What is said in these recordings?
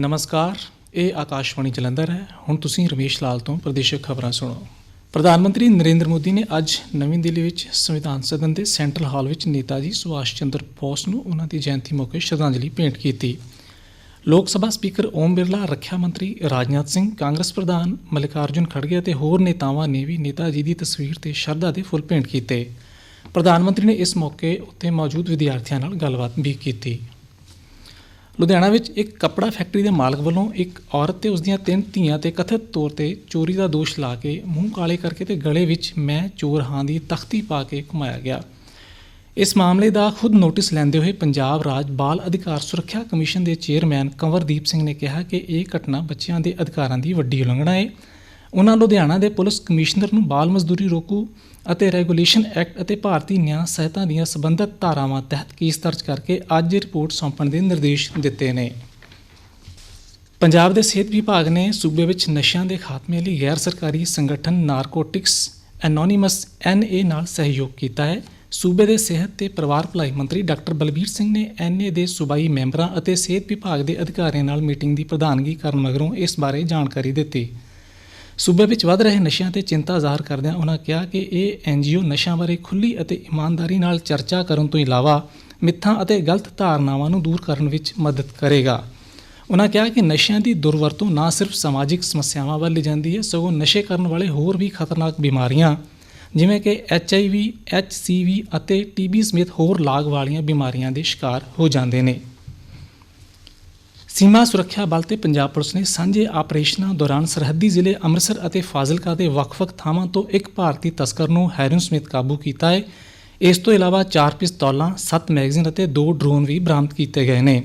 ਨਮਸਕਾਰ, ਇਹ ਆਕਾਸ਼ਵਾਣੀ ਜਲੰਧਰ ਹੈ। ਹੁਣ ਤੁਸੀਂ ਰਮੇਸ਼ ਲਾਲ ਤੋਂ ਪ੍ਰਦੇਸ਼ਕ ਖਬਰਾਂ ਸੁਣੋ। ਪ੍ਰਧਾਨ ਮੰਤਰੀ ਨਰਿੰਦਰ ਮੋਦੀ ਨੇ ਅੱਜ ਨਵੀਂ ਦਿੱਲੀ ਵਿੱਚ ਸੰਵਿਧਾਨ ਸਦਨ ਦੇ ਸੈਂਟਰਲ ਹਾਲ ਵਿੱਚ ਨੇਤਾ ਜੀ ਸੁਭਾਸ਼ ਚੰਦਰ ਬੋਸ ਨੂੰ ਉਹਨਾਂ ਦੀ ਜਯੰਤੀ ਮੌਕੇ ਸ਼ਰਧਾਂਜਲੀ ਭੇਂਟ ਕੀਤੀ। ਲੋਕ ਸਭਾ ਸਪੀਕਰ ਓਮ ਬਿਰਲਾ, ਰੱਖਿਆ ਮੰਤਰੀ ਰਾਜਨਾਥ ਸਿੰਘ, ਕਾਂਗਰਸ ਪ੍ਰਧਾਨ ਮਲਿਕਾਰਜੁਨ ਖੜਗੇ ਅਤੇ ਹੋਰ ਨੇਤਾਵਾਂ ਨੇ ਵੀ ਨੇਤਾ ਜੀ ਦੀ ਤਸਵੀਰ ਤੇ ਸ਼ਰਧਾ ਦੇ ਫੁੱਲ ਭੇਂਟ ਕੀਤੇ। ਪ੍ਰਧਾਨ ਮੰਤਰੀ ਨੇ ਇਸ ਮੌਕੇ ਉੱਤੇ ਮੌਜੂਦ ਵਿਦਿਆਰਥੀਆਂ ਨਾਲ ਗੱਲਬਾਤ ਵੀ ਕੀਤੀ। ਲੁਧਿਆਣਾ ਵਿੱਚ ਇੱਕ ਕੱਪੜਾ ਫੈਕਟਰੀ ਦੇ ਮਾਲਕ ਵੱਲੋਂ ਇੱਕ ਔਰਤ ਤੇ ਉਸ ਦੀਆਂ ਤਿੰਨ ਧੀਆਂ ਤੇ ਕਥਿਤ ਤੌਰ ਤੇ ਚੋਰੀ ਦਾ ਦੋਸ਼ ਲਾ ਕੇ ਮੂੰਹ ਕਾਲੇ ਕਰਕੇ ਤੇ ਗਲੇ ਵਿੱਚ ਮੈਂ ਚੋਰ ਹਾਂ ਦੀ ਤਖਤੀ ਪਾ ਕੇ ਘੁਮਾਇਆ ਗਿਆ। ਇਸ ਮਾਮਲੇ ਦਾ ਖੁਦ ਨੋਟਿਸ ਲੈਂਦੇ ਹੋਏ ਪੰਜਾਬ ਰਾਜ ਬਾਲ ਅਧਿਕਾਰ ਸੁਰੱਖਿਆ ਕਮਿਸ਼ਨ ਦੇ ਚੇਅਰਮੈਨ ਕੰਵਰਦੀਪ ਸਿੰਘ ਨੇ ਕਿਹਾ ਕਿ ਇਹ ਘਟਨਾ ਬੱਚਿਆਂ ਦੇ ਅਧਿਕਾਰਾਂ ਦੀ ਵੱਡੀ ਉਲੰਘਣਾ ਹੈ ਉਹਨਾਂ ਲੁਧਿਆਣਾ ਦੇ ਪੁਲਿਸ ਕਮਿਸ਼ਨਰ ਨੂੰ ਬਾਲ ਮਜ਼ਦੂਰੀ ਰੋਕੂ ਅਤੇ ਰੈਗੂਲੇਸ਼ਨ ਐਕਟ ਅਤੇ ਭਾਰਤੀ ਨਿਆਂ ਸਹਿਤਾ ਦੀਆਂ ਸਬੰਧਤ ਧਾਰਾਵਾਂ ਤਹਿਤ ਕੇਸ ਦਰਜ ਕਰਕੇ ਅੱਜ ਰਿਪੋਰਟ ਸੌਂਪਣ ਦੇ ਨਿਰਦੇਸ਼ ਦਿੱਤੇ ਨੇ। ਪੰਜਾਬ ਦੇ ਸਿਹਤ ਵਿਭਾਗ ਨੇ ਸੂਬੇ ਵਿੱਚ ਨਸ਼ਿਆਂ ਦੇ ਖਾਤਮੇ ਲਈ ਗੈਰ ਸਰਕਾਰੀ ਸੰਗਠਨ ਨਾਰਕੋਟਿਕਸ ਐਨੋਨਿਮਸ ਐਨਏ ਨਾਲ ਸਹਿਯੋਗ ਕੀਤਾ ਹੈ। ਸੂਬੇ ਦੇ ਸਿਹਤ ਤੇ ਪਰਿਵਾਰ ਭਲਾਈ ਮੰਤਰੀ ਡਾਕਟਰ ਬਲਬੀਰ ਸਿੰਘ ਨੇ ਐਨਏ ਦੇ ਸੂਬਾਈ ਮੈਂਬਰਾਂ ਅਤੇ ਸਿਹਤ ਵਿਭਾਗ ਦੇ ਅਧਿਕਾਰੀਆਂ ਨਾਲ ਮੀਟਿੰਗ ਦੀ ਪ੍ਰਧਾਨਗੀ ਕਰਨ ਮਗਰੋਂ ਇਸ ਬਾਰੇ ਜਾਣਕਾਰੀ ਦਿੱਤੀ। ਸੂਬੇ ਵਿੱਚ ਵੱਧ ਰਹੇ ਨਸ਼ਿਆਂ ਤੇ ਚਿੰਤਾ ਜ਼ਾਹਰ ਕਰਦਿਆਂ ਉਹਨਾਂ ਕਿਹਾ ਕਿ ਇਹ ਐਨਜੀਓ ਨਸ਼ਿਆਂ ਬਾਰੇ ਖੁੱਲੀ ਅਤੇ ਇਮਾਨਦਾਰੀ ਨਾਲ ਚਰਚਾ ਕਰਨ ਤੋਂ ਇਲਾਵਾ ਮਿੱਥਾਂ ਅਤੇ ਗਲਤ ਧਾਰਨਾਵਾਂ ਨੂੰ ਦੂਰ ਕਰਨ ਵਿੱਚ ਮਦਦ ਕਰੇਗਾ। ਉਹਨਾਂ ਕਿਹਾ ਕਿ ਨਸ਼ਿਆਂ ਦੀ ਦੁਰਵਰਤੋਂ ਨਾ ਸਿਰਫ ਸਮਾਜਿਕ ਸਮੱਸਿਆਵਾਂ ਵੱਲ ਜਾਂਦੀ ਹੈ, ਸਗੋਂ ਨਸ਼ੇ ਕਰਨ ਵਾਲੇ ਹੋਰ ਵੀ ਖਤਰਨਾਕ ਬਿਮਾਰੀਆਂ, ਜਿਵੇਂ ਕਿ ਐਚਆਈਵੀ ਐਚਸੀਵੀ ਅਤੇ ਟੀਬੀ ਸਮੇਤ ਹੋਰ ਲਾਗ ਵਾਲੀਆਂ ਬਿਮਾਰੀਆਂ ਦੇ ਸ਼ਿਕਾਰ ਹੋ ਜਾਂਦੇ ਨੇ। ਸੀਮਾ ਸੁਰੱਖਿਆ ਬਲ ਤੇ ਪੰਜਾਬ ਪੁਲਿਸ ਨੇ ਸਾਂਝੇ ਆਪਰੇਸ਼ਨਾਂ ਦੌਰਾਨ ਸਰਹੱਦੀ ਜ਼ਿਲ੍ਹੇ ਅੰਮ੍ਰਿਤਸਰ ਅਤੇ ਫਾਜ਼ਿਲਕਾ ਦੇ ਵੱਖ-ਵੱਖ ਥਾਵਾਂ ਤੋਂ ਇੱਕ ਭਾਰਤੀ ਤਸਕਰ ਨੂੰ ਹੈਰੋਇਨ ਸਮੇਤ ਕਾਬੂ ਕੀਤਾ ਹੈ। ਇਸ ਤੋਂ ਇਲਾਵਾ ਚਾਰ ਪਿਸਤੌਲਾਂ 7 ਮੈਗਜ਼ੀਨ ਅਤੇ ਦੋ ਡਰੋਨ ਵੀ ਬਰਾਮਦ ਕੀਤੇ ਗਏ ਨੇ।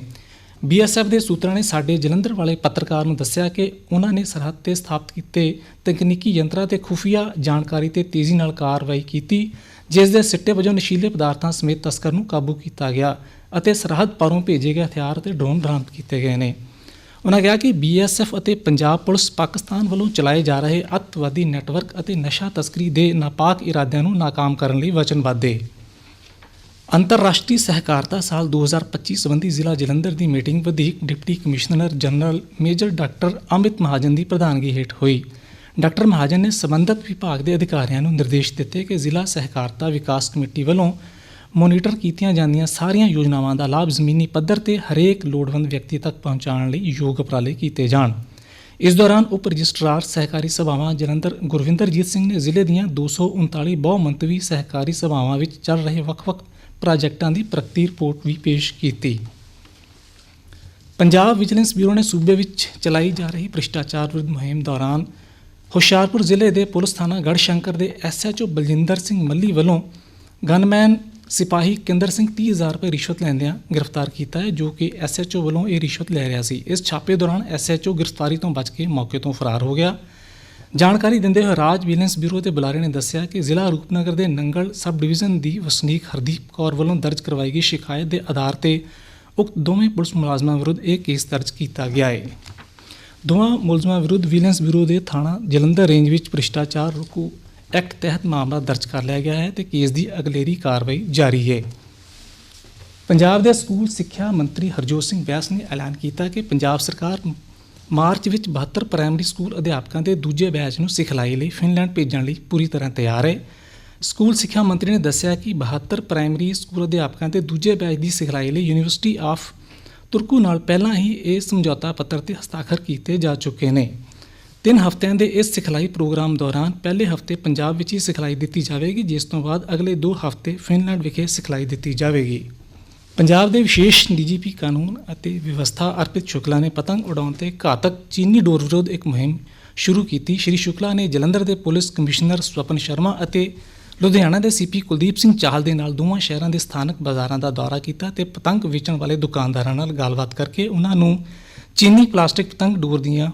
ਬੀਐਸਐਫ ਦੇ ਸੂਤਰਾਂ ਨੇ ਸਾਡੇ ਜਲੰਧਰ ਵਾਲੇ ਪੱਤਰਕਾਰ ਨੂੰ ਦੱਸਿਆ ਕਿ ਉਹਨਾਂ ਨੇ ਸਰਹੱਦ ਤੇ ਸਥਾਪਿਤ ਕੀਤੇ ਤਕਨੀਕੀ ਯੰਤਰਾਂ ਤੇ ਖੁਫੀਆ ਜਾਣਕਾਰੀ ਤੇ ਤੇਜ਼ੀ ਨਾਲ ਕਾਰਵਾਈ ਕੀਤੀ। ਜਿਸ ਦੇ ਸਿੱਟੇ ਵਜੋਂ ਨਸ਼ੀਲੇ ਪਦਾਰਥਾਂ ਸਮੇਤ ਤਸਕਰ ਨੂੰ ਕਾਬੂ ਕੀਤਾ ਗਿਆ ਅਤੇ ਸਰਹੱਦ ਪਾਰੋਂ ਭੇਜੇ ਗਏ ਹਥਿਆਰ ਅਤੇ ਡਰੋਨ ਬਰਾਮਦ ਕੀਤੇ ਗਏ ਨੇ। ਉਹਨਾਂ ਕਿਹਾ ਕਿ ਬੀਐਸਐਫ ਅਤੇ ਪੰਜਾਬ ਪੁਲਿਸ ਪਾਕਿਸਤਾਨ ਵੱਲੋਂ ਚਲਾਏ ਜਾ ਰਹੇ ਅੱਤਵਾਦੀ ਨੈਟਵਰਕ ਅਤੇ ਨਸ਼ਾ ਤਸਕਰੀ ਦੇ ਨਾਪਾਕ ਇਰਾਦਿਆਂ ਨੂੰ ਨਾਕਾਮ ਕਰਨ ਲਈ ਵਚਨਬੱਧ ਹੈ ਅੰਤਰਰਾਸ਼ਟਰੀ ਸਹਿਕਾਰਤਾ ਸਾਲ 2025 ਸੰਬੰਧੀ ਜ਼ਿਲ੍ਹਾ ਜਲੰਧਰ ਦੀ ਮੀਟਿੰਗ ਵਧੀਕ deputy commissioner general major doctor Amit Mahajan ਦੀ ਪ੍ਰਧਾਨਗੀ ਹੇਠ ਹੋਈ। ਡਾਕਟਰ ਮਹਾਜਨ ਨੇ ਸੰਬੰਧਤ ਵਿਭਾਗ ਦੇ ਅਧਿਕਾਰੀਆਂ ਨੂੰ ਨਿਰਦੇਸ਼ ਦਿੱਤੇ ਕਿ ਜ਼ਿਲ੍ਹਾ ਸਹਿਕਾਰਤਾ ਵਿਕਾਸ ਕਮੇਟੀ ਵੱਲੋਂ ਮੋਨੀਟਰ ਕੀਤੀਆਂ ਜਾਂਦੀਆਂ ਸਾਰੀਆਂ ਯੋਜਨਾਵਾਂ ਦਾ ਲਾਭ ਜ਼ਮੀਨੀ ਪੱਧਰ ਤੇ ਹਰੇਕ ਲੋੜਵੰਦ ਵਿਅਕਤੀ ਤੱਕ ਪਹੁੰਚਾਉਣ ਲਈ ਯੋਗ ਉਪਰਾਲੇ ਕੀਤੇ ਜਾਣ। ਇਸ ਦੌਰਾਨ ਉਪ ਰਜਿਸਟਰਾਰ ਸਹਿਕਾਰੀ ਸਭਾਵਾਂ ਜਲੰਧਰ ਗੁਰਵਿੰਦਰਜੀਤ ਸਿੰਘ ਨੇ ਜ਼ਿਲ੍ਹੇ ਦੀਆਂ 239 ਬਹੁ-ਮੰਤਵੀ ਸਹਿਕਾਰੀ ਸਭਾਵਾਂ ਵਿੱਚ ਚੱਲ ਰਹੇ ਵੱਖ-ਵੱਖ ਪ੍ਰਾਜੈਕਟਾਂ ਦੀ ਪ੍ਰਗਤੀ ਰਿਪੋਰਟ ਵੀ ਪੇਸ਼ ਕੀਤੀ। ਪੰਜਾਬ ਵਿਜੀਲੈਂਸ ਬਿਊਰੋ ਨੇ ਸੂਬੇ ਵਿੱਚ ਚਲਾਈ ਜਾ ਰਹੀ ਭ੍ਰਿਸ਼ਟਾਚਾਰ ਵਿਰੁੱਧ ਮੁਹਿੰਮ ਦੌਰਾਨ ਹੁਸ਼ਿਆਰਪੁਰ ਜ਼ਿਲ੍ਹੇ ਦੇ ਪੁਲਿਸ ਥਾਣਾ ਗੜਸ਼ੰਕਰ ਦੇ ਐਸਐਚਓ ਬਲਜਿੰਦਰ ਸਿੰਘ ਮੱਲੀ ਵੱਲੋਂ ਗਨਮੈਨ ਸਿਪਾਹੀ ਕਿੰਦਰ ਸਿੰਘ 30000 ਰੁਪਏ ਰਿਸ਼ਵਤ ਲੈਂਦਿਆਂ ਗ੍ਰਿਫਤਾਰ ਕੀਤਾ ਹੈ, ਜੋ ਕਿ ਐਸਐਚਓ ਵੱਲੋਂ ਇਹ ਰਿਸ਼ਵਤ ਲੈ ਰਿਹਾ ਸੀ। ਇਸ ਛਾਪੇ ਦੌਰਾਨ ਐਸਐਚਓ ਗ੍ਰਿਫਤਾਰੀ ਤੋਂ ਬਚ ਕੇ ਮੌਕੇ ਤੋਂ ਫਰਾਰ ਹੋ ਗਿਆ। ਜਾਣਕਾਰੀ ਦਿੰਦੇ ਹੋਏ ਰਾਜ ਵਿਜੀਲੈਂਸ ਬਿਊਰੋ ਦੇ ਬੁਲਾਰੇ ਨੇ ਦੱਸਿਆ ਕਿ ਜ਼ਿਲ੍ਹਾ ਰੂਪਨਗਰ ਦੇ ਨੰਗਲ ਸਬ ਡਿਵੀਜ਼ਨ ਦੀ ਵਸਨੀਕ ਹਰਦੀਪ ਕੌਰ ਵੱਲੋਂ ਦਰਜ ਕਰਵਾਈ ਗਈ ਸ਼ਿਕਾਇਤ ਦੇ ਆਧਾਰ ਤੇ ਉਕਤ ਦੋਵੇਂ ਪੁਲਿਸ ਮੁਲਾਜ਼ਮਾਂ ਵਿਰੁੱਧ ਇਹ ਕੇਸ ਦਰਜ ਕੀਤਾ ਗਿਆ ਹੈ। ਦੋਵਾਂ ਮੁਲਜ਼ਮਾਂ ਵਿਰੁੱਧ ਵਿਜੀਲੈਂਸ ਬਿਊਰੋ ਦੇ ਥਾਣਾ ਜਲੰਧਰ ਰੇਂਜ ਵਿੱਚ ਭ੍ਰਿਸ਼ਟਾਚਾਰ ਰੁਕੂ ਐਕਟ ਤਹਿਤ ਮਾਮਲਾ ਦਰਜ ਕਰ ਲਿਆ ਗਿਆ ਹੈ ਤੇ ਕੇਸ ਦੀ ਅਗਲੇਰੀ ਕਾਰਵਾਈ ਜਾਰੀ ਹੈ। ਪੰਜਾਬ ਦੇ ਸਕੂਲ ਸਿੱਖਿਆ ਮੰਤਰੀ ਹਰਜੋਤ ਸਿੰਘ ਬੈਂਸ ਨੇ ਐਲਾਨ ਕੀਤਾ ਕਿ ਪੰਜਾਬ ਸਰਕਾਰ ਮਾਰਚ ਵਿੱਚ 72 ਪ੍ਰਾਇਮਰੀ ਸਕੂਲ ਅਧਿਆਪਕਾਂ ਦੇ ਦੂਜੇ ਬੈਚ ਨੂੰ ਸਿਖਲਾਈ ਲਈ ਫਿਨਲੈਂਡ ਭੇਜਣ ਲਈ ਪੂਰੀ ਤਰ੍ਹਾਂ ਤਿਆਰ ਹੈ। ਸਕੂਲ ਸਿੱਖਿਆ ਮੰਤਰੀ ਨੇ ਦੱਸਿਆ ਕਿ 72 ਪ੍ਰਾਇਮਰੀ ਸਕੂਲ ਅਧਿਆਪਕਾਂ ਦੇ ਦੂਜੇ ਬੈਚ ਦੀ ਸਿਖਲਾਈ ਲਈ ਯੂਨੀਵਰਸਿਟੀ ਆਫ ਤੁਰਕੂ ਨਾਲ ਪਹਿਲਾਂ ਹੀ ਇਹ ਸਮਝੌਤਾ ਪੱਤਰ ਤੇ ਹਸਤਾਖਰ ਕੀਤੇ ਜਾ ਚੁੱਕੇ ਨੇ। ਤਿੰਨ ਹਫ਼ਤਿਆਂ ਦੇ ਇਸ ਸਿਖਲਾਈ ਪ੍ਰੋਗਰਾਮ ਦੌਰਾਨ ਪਹਿਲੇ ਹਫ਼ਤੇ ਪੰਜਾਬ ਵਿੱਚ ਹੀ ਸਿਖਲਾਈ ਦਿੱਤੀ ਜਾਵੇਗੀ, ਜਿਸ ਤੋਂ ਬਾਅਦ ਅਗਲੇ 2 ਹਫ਼ਤੇ ਫਿਨਲੈਂਡ ਵਿਖੇ ਸਿਖਲਾਈ ਦਿੱਤੀ ਜਾਵੇਗੀ। ਪੰਜਾਬ ਦੇ ਵਿਸ਼ੇਸ਼ ਡੀਜੀਪੀ ਕਾਨੂੰਨ ਅਤੇ ਵਿਵਸਥਾ ਅਰਪਿਤ ਸ਼ੁਕਲਾ ਨੇ ਪਤੰਗ ਉਡਾਉਣ ਤੇ ਘਾਤਕ ਚੀਨੀ ਡੋਰ ਵਿਰੋਧ ਇੱਕ ਮੁਹਿੰਮ ਸ਼ੁਰੂ ਕੀਤੀ। ਸ਼੍ਰੀ ਸ਼ੁਕਲਾ ਨੇ ਜਲੰਧਰ ਦੇ ਪੁਲਿਸ ਕਮਿਸ਼ਨਰ ਸਵਪਨ ਸ਼ਰਮਾ ਅਤੇ ਲੁਧਿਆਣਾ ਦੇ ਸੀਪੀ ਕੁਲਦੀਪ ਸਿੰਘ ਚਾਹਲ ਦੇ ਨਾਲ ਦੋਵਾਂ ਸ਼ਹਿਰਾਂ ਦੇ ਸਥਾਨਕ ਬਾਜ਼ਾਰਾਂ ਦਾ ਦੌਰਾ ਕੀਤਾ ਤੇ ਪਤੰਗ ਵੇਚਣ ਵਾਲੇ ਦੁਕਾਨਦਾਰਾਂ ਨਾਲ ਗੱਲਬਾਤ ਕਰਕੇ ਉਹਨਾਂ ਨੂੰ ਚੀਨੀ ਪਲਾਸਟਿਕ ਪਤੰਗ ਡੋਰ ਦੀਆਂ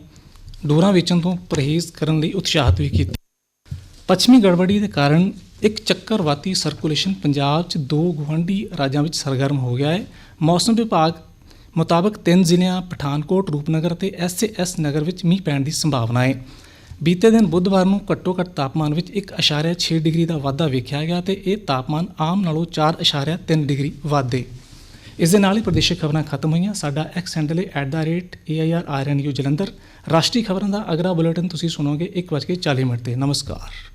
ਡੋਰਾਂ ਵੇਚਣ ਤੋਂ ਪਰਹੇਜ਼ ਕਰਨ ਲਈ ਉਤਸ਼ਾਹਿਤ ਵੀ ਕੀਤਾ। ਪੱਛਮੀ ਗੜਬੜੀ ਦੇ ਕਾਰਨ ਇੱਕ ਚੱਕਰਵਾਤੀ ਸਰਕੂਲੇਸ਼ਨ ਪੰਜਾਬ 'ਚ ਦੋ ਗੁਆਂਢੀ ਰਾਜਾਂ ਵਿੱਚ ਸਰਗਰਮ ਹੋ ਗਿਆ ਹੈ। ਮੌਸਮ ਵਿਭਾਗ ਮੁਤਾਬਕ ਤਿੰਨ ਜ਼ਿਲ੍ਹਿਆਂ ਪਠਾਨਕੋਟ, ਰੂਪਨਗਰ ਅਤੇ ਐਸਏਐਸ ਨਗਰ ਵਿੱਚ ਮੀਂਹ ਪੈਣ ਦੀ ਸੰਭਾਵਨਾ ਹੈ। ਬੀਤੇ ਦਿਨ ਬੁੱਧਵਾਰ ਨੂੰ ਘੱਟੋ-ਘੱਟ ਤਾਪਮਾਨ ਵਿੱਚ 1.6 ਡਿਗਰੀ ਦਾ ਵਾਧਾ ਵੇਖਿਆ ਗਿਆ ਤੇ ਇਹ ਤਾਪਮਾਨ ਆਮ ਨਾਲੋਂ 4.3 ਡਿਗਰੀ ਵਾਧੇ। ਇਸ ਦੇ ਨਾਲ ਹੀ ਪ੍ਰਦੇਸ਼ਕ ਖਬਰਾਂ ਖਤਮ ਹੋਈਆਂ। ਸਾਡਾ ਐਕਸ ਹੈਂਡਲ ਹੈ @airrnu ਜਲੰਧਰ। ਰਾਸ਼ਟਰੀ ਖਬਰਾਂ ਦਾ ਅਗਲਾ ਬੁਲੇਟਿਨ ਤੁਸੀਂ ਸੁਣੋਗੇ 1:40 ਮਿੰਟ ਤੇ। ਨਮਸਕਾਰ।